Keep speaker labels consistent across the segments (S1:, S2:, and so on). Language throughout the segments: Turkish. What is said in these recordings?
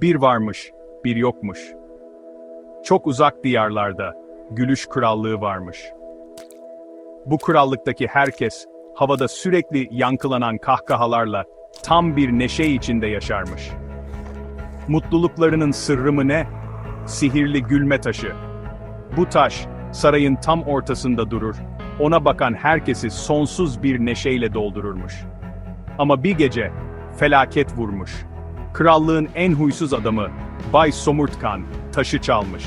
S1: Bir varmış, bir yokmuş. Çok uzak diyarlarda gülüş krallığı varmış. Bu krallıktaki herkes havada sürekli yankılanan kahkahalarla tam bir neşe içinde yaşarmış. Mutluluklarının sırrı mı ne? Sihirli gülme taşı. Bu taş sarayın tam ortasında durur. Ona bakan herkesi sonsuz bir neşeyle doldururmuş. Ama bir gece felaket vurmuş. Krallığın en huysuz adamı Bay Somurtkan taşı çalmış.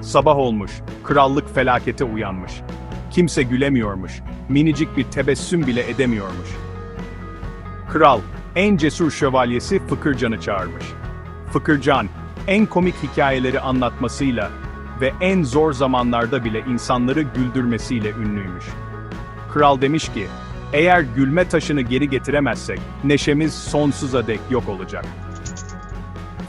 S1: Sabah olmuş, krallık felakete uyanmış. Kimse gülemiyormuş, minicik bir tebessüm bile edemiyormuş. Kral, en cesur şövalyesi Fıkırcan'ı çağırmış. Fıkırcan, en komik hikayeleri anlatmasıyla ve en zor zamanlarda bile insanları güldürmesiyle ünlüymüş. Kral demiş ki, eğer gülme taşını geri getiremezsek, neşemiz sonsuza dek yok olacak.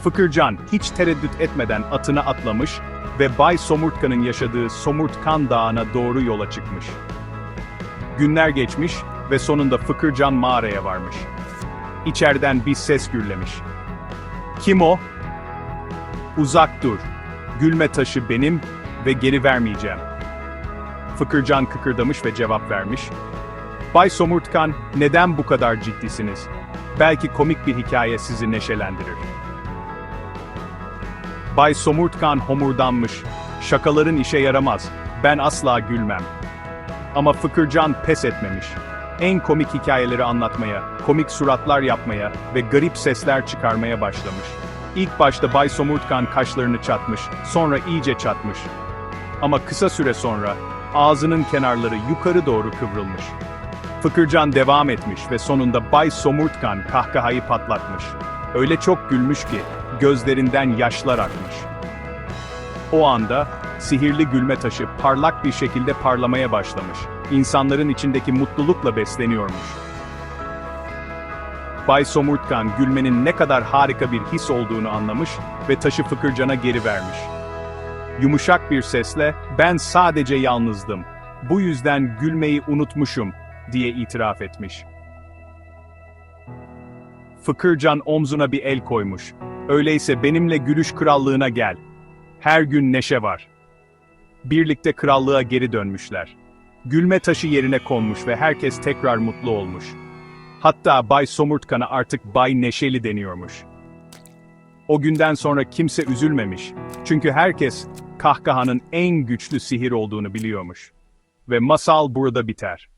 S1: Fıkırcan hiç tereddüt etmeden atına atlamış ve Bay Somurtkan'ın yaşadığı Somurtkan Dağı'na doğru yola çıkmış. Günler geçmiş ve sonunda Fıkırcan mağaraya varmış. İçeriden bir ses gürlemiş. Kim o? Uzak dur. Gülme taşı benim ve geri vermeyeceğim. Fıkırcan kıkırdamış ve cevap vermiş. Bay Somurtkan, neden bu kadar ciddisiniz? Belki komik bir hikaye sizi neşelendirir. Bay Somurtkan homurdanmış. Şakaların işe yaramaz. Ben asla gülmem. Ama Fıkırcan pes etmemiş. En komik hikayeleri anlatmaya, komik suratlar yapmaya ve garip sesler çıkarmaya başlamış. İlk başta Bay Somurtkan kaşlarını çatmış, sonra iyice çatmış. Ama kısa süre sonra ağzının kenarları yukarı doğru kıvrılmış. Fıkırcan devam etmiş ve sonunda Bay Somurtkan kahkahayı patlatmış. Öyle çok gülmüş ki gözlerinden yaşlar akmış. O anda sihirli gülme taşı parlak bir şekilde parlamaya başlamış. İnsanların içindeki mutlulukla besleniyormuş. Bay Somurtkan gülmenin ne kadar harika bir his olduğunu anlamış ve taşı Fıkırcan'a geri vermiş. Yumuşak bir sesle, ben sadece yalnızdım. Bu yüzden gülmeyi unutmuşum, diye itiraf etmiş. Fıkırcan omzuna bir el koymuş. Öyleyse benimle gülüş krallığına gel. Her gün neşe var. Birlikte krallığa geri dönmüşler. Gülme taşı yerine konmuş ve herkes tekrar mutlu olmuş. Hatta Bay Somurtkan'a artık Bay Neşeli deniyormuş. O günden sonra kimse üzülmemiş. Çünkü herkes kahkahanın en güçlü sihir olduğunu biliyormuş. Ve masal burada biter.